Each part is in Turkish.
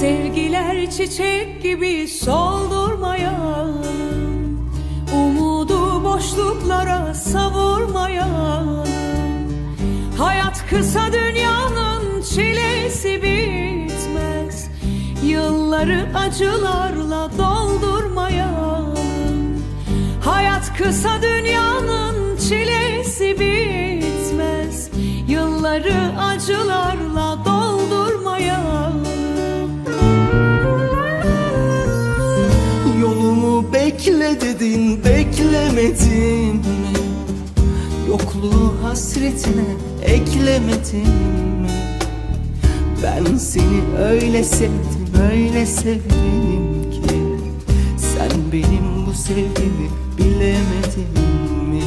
Sevgiler çiçek gibi soldurmayalım Umudu boşluklara savurmayalım Hayat kısa dünyanın çilesi bitmez Yılları acılarla doldurmayalım Hayat kısa dünyanın çilesi bitmez Yılları acılarla doldurmayalım beklemedin mi? Yokluğu hasretine eklemedin mi? Ben seni öyle sevdim öyle sevdim ki Sen benim bu sevgimi bilemedin mi?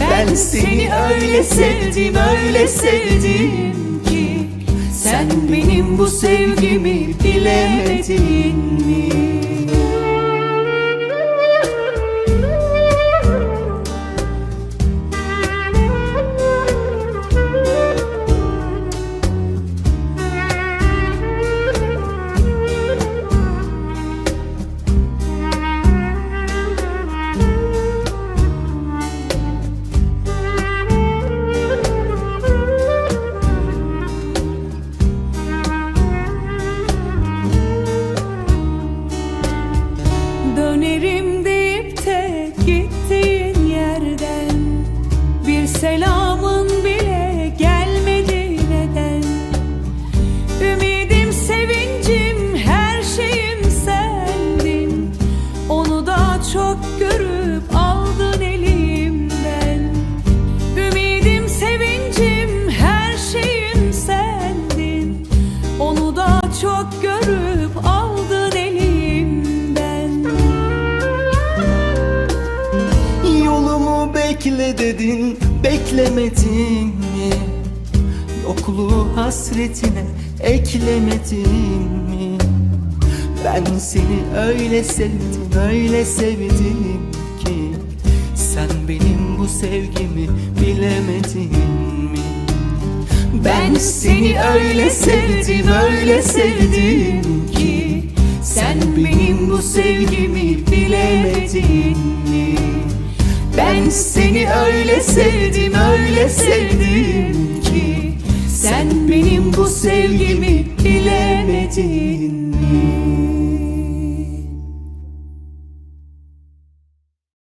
Ben seni öyle sevdim öyle sevdim ki Sen benim bu sevgimi bilemedin mi? Bekle dedin beklemedin mi? Yokluğu hasretine eklemedin mi? Ben seni öyle sevdim öyle sevdim ki Sen benim bu sevgimi bilemedin mi? Ben seni öyle sevdim öyle sevdim ki Sen benim bu sevgimi bilemedin mi? Ben seni öyle sevdim öyle sevdim ki Sen benim bu sevgimi bilemedin?